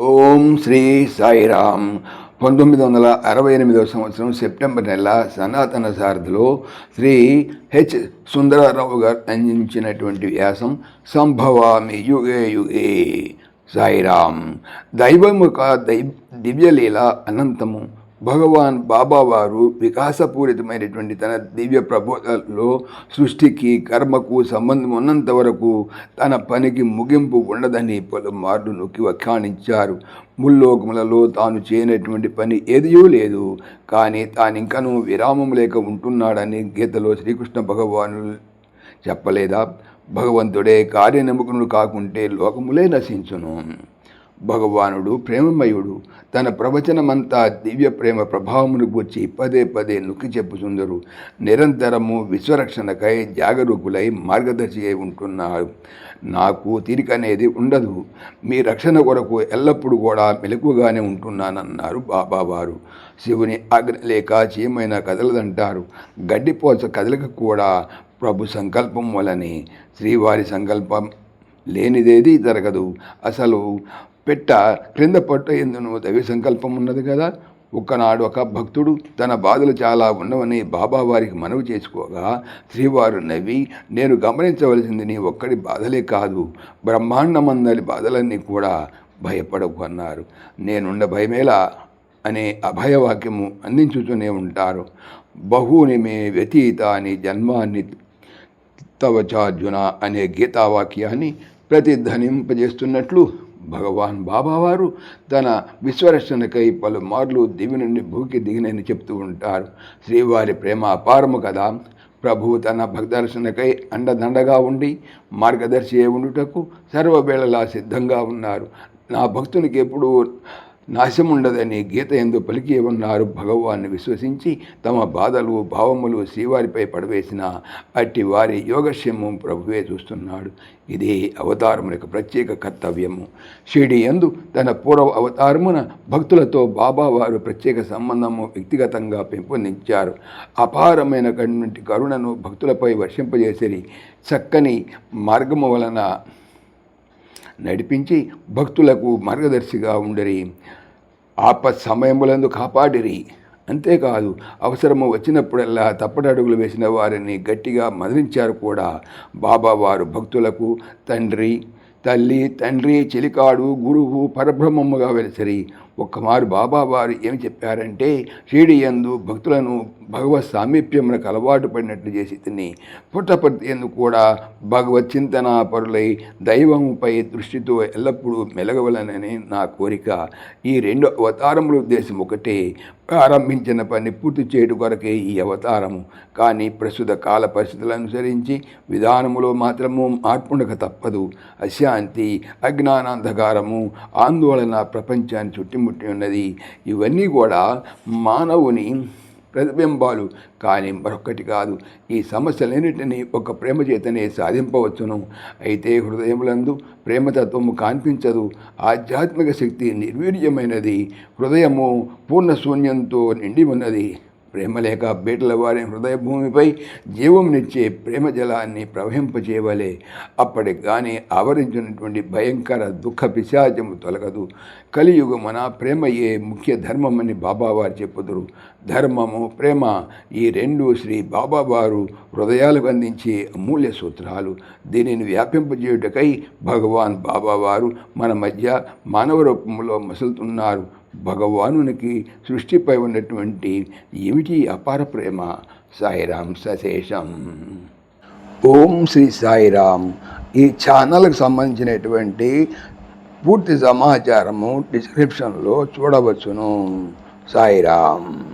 ఓం శ్రీ సాయిరామ్ పంతొమ్మిది వందల అరవై ఎనిమిదవ సంవత్సరం సెప్టెంబర్ నెల సనాతన సారథిలో శ్రీ హెచ్ సుందరరావు గారు అందించినటువంటి వ్యాసం సంభవామి యుగే యుగే. సాయిరామ్ దైవముఖ దై దివ్యలీల అనంతము. భగవాన్ బాబావారు వికాసపూరితమైనటువంటి తన దివ్య ప్రబోధలో సృష్టికి కర్మకు సంబంధం ఉన్నంత వరకు తన పనికి ముగింపు ఉండదని పలుమార్లు నొక్కి వ్యాఖ్యానించారు. ముల్లోకములలో తాను చేయనటువంటి పని ఏదియూ లేదు. కానీ తానింకనూ విరామం లేక ఉంటున్నాడని గీతలో శ్రీకృష్ణ భగవాను చెప్పలేదా? భగవంతుడే కార్యనమ్మకునుడు కాకుంటే లోకములే నశించును. భగవానుడు ప్రేమమయుడు. తన ప్రవచనమంతా దివ్య ప్రేమ ప్రభావమును గూర్చి పదే పదే నొక్కి చెప్పుచుందరు. నిరంతరము విశ్వరక్షణకై జాగరూకులై మార్గదర్శి అయి ఉంటున్నారు నాకు తీరికనేది ఉండదు. మీ రక్షణ కొరకు ఎల్లప్పుడూ కూడా మెలకుగానే ఉంటున్నానన్నారు బాబావారు. శివుని ఆజ్ఞ లేక చీమైన కదలదంటారు. గడ్డిపోచ కదలిక కూడా ప్రభు సంకల్పం వలని. శ్రీవారి సంకల్పం లేనిదేది జరగదు. అసలు పెట్ట క్రింద పట్ట ఎందును దైవ సంకల్పం ఉన్నది కదా. ఒక్కనాడు ఒక భక్తుడు తన బాధలు చాలా ఉన్నవని బాబా వారికి మనవి చేసుకోగా శ్రీవారు నవ్వి నేను గమనించవలసింది నీ ఒక్కడి బాధలే కాదు బ్రహ్మాండమందరి బాధలన్నీ కూడా భయపడకు అన్నారు. నేనుండ భయమేలా? అనే అభయవాక్యము అందించుతూనే ఉంటారు. బహూని మే వ్యతీతాని జన్మాన్ని తవచార్జున అనే గీతావాక్యాన్ని ప్రతిధ్వనింపజేస్తున్నట్లు భగవాన్ బాబావారు తన విశ్వరక్షణకై పలుమార్లు దివి నుండి భూకి దిగినని చెప్తూ ఉంటారు. శ్రీవారి ప్రేమ అపారము కదా. ప్రభువు తన భక్తరక్షణకై అండదండగా ఉండి మార్గదర్శి ఉండుటకు సర్వవేళలా సిద్ధంగా ఉన్నారు. నా భక్తునికి ఎప్పుడూ నాశం ఉండదని గీత ఎందు పలికి ఉన్నారు భగవాన్ని విశ్వసించి తమ బాధలు భావములు శ్రీవారిపై పడవేసిన అట్టి వారి యోగక్షేమం ప్రభువే చూస్తున్నాడు. ఇది యొక్క ప్రత్యేక కర్తవ్యము. షిడి ఎందు తన పూర్వ అవతారమున భక్తులతో బాబా వారు ప్రత్యేక సంబంధము వ్యక్తిగతంగా పెంపొందించారు. అపారమైన కరుణను భక్తులపై వర్షింపజేసిరి. చక్కని మార్గము వలన నడిపించి భక్తులకు మార్గదర్శిగా ఉండరి. ఆప సమయములందు కాపాడిరి. అంతేకాదు అవసరము వచ్చినప్పుడల్లా తప్పటడుగులు వేసిన వారిని గట్టిగా మదిలించారు కూడా. బాబా వారు భక్తులకు తండ్రి తల్లి తండ్రి చెలికాడు గురువు పరబ్రహ్మముగా వెలిసరి. ఒక్కమారు బాబా వారు ఏమి చెప్పారంటే షిరిడి యందు భక్తులను భగవత్ సామీప్యమునకు అలవాటు పడినట్లు చేసి తిని పుట్టపర్తి ఎందు కూడా భగవత్ చింతన పరులై దైవముపై దృష్టితో ఎల్లప్పుడూ మెలగవలనని నా కోరిక. ఈ రెండు అవతారముల ఉద్దేశం ఒకటే. ప్రారంభించిన పని పూర్తి చేయడం కొరకే ఈ అవతారము. కానీ ప్రస్తుత కాల పరిస్థితులను అనుసరించి విధానములో మాత్రము మార్పుండక తప్పదు. అశాంతి అజ్ఞానాంధకారము ఆందోళన ప్రపంచాన్ని ముట్టి ఉన్నది. ఇవన్నీ కూడా మానవుని ప్రతిబింబాలు. కానీ మరొక్కటి కాదు. ఈ సమస్యలన్నింటినీ ఒక ప్రేమ చేతనే సాధింపవచ్చును. అయితే హృదయములందు ప్రేమతత్వము కనిపించదు. ఆధ్యాత్మిక శక్తి నిర్వీర్యమైనది. హృదయము పూర్ణ శూన్యంతో నిండి ఉన్నది. ప్రేమ లేక బీటల వారి హృదయ భూమిపై జీవంనిచ్చే ప్రేమ జలాన్ని ప్రవహింపచేయవలే అప్పటికి కానీ ఆవరించినటువంటి భయంకర దుఃఖ పిశాచము తొలగదు. కలియుగమన ప్రేమయే ముఖ్య ధర్మమని బాబావారు చెప్పుదురు. ధర్మము ప్రేమ ఈ రెండు శ్రీ బాబావారు హృదయాలకు అందించే అమూల్య సూత్రాలు. దీనిని వ్యాపింపజేయుటకై భగవాన్ బాబావారు మన మధ్య మానవ రూపంలో మసులుతున్నారు. భగవానునికి సృష్టిపై ఉన్నటువంటి ఏమిటి అపార ప్రేమ? సాయిరాం సశేషం. ఓం శ్రీ సాయిరామ్ ఈ ఛానల్కి సంబంధించినటువంటి పూర్తి సమాచారము డిస్క్రిప్షన్లో చూడవచ్చును. సాయిరామ్